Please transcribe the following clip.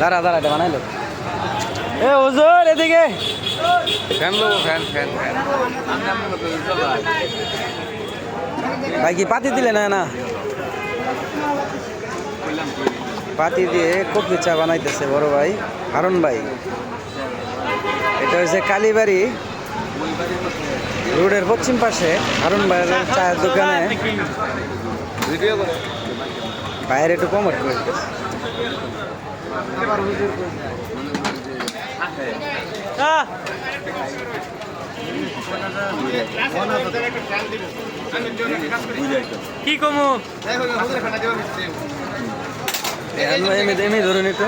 দাঁড়া দাঁড়া এটা বানাইলো। এ ওজোর এদিকে। ফ্যান লোক ফ্যান ফ্যান ফ্যান। ভাই কি পাতি দিলে না না? পাতি দিয়ে কফি চা বানাইতেছে বড় ভাই হারুন ভাই। এটা হচ্ছে কালীবাড়ি রোডের পশ্চিম পাশে হারুন ভাইয়ের চায়ের দোকানে। ভিডিও করে। বাইরে একটু দিতেছে। আহ! কি কমু এমনি এমনি ধরুন একটু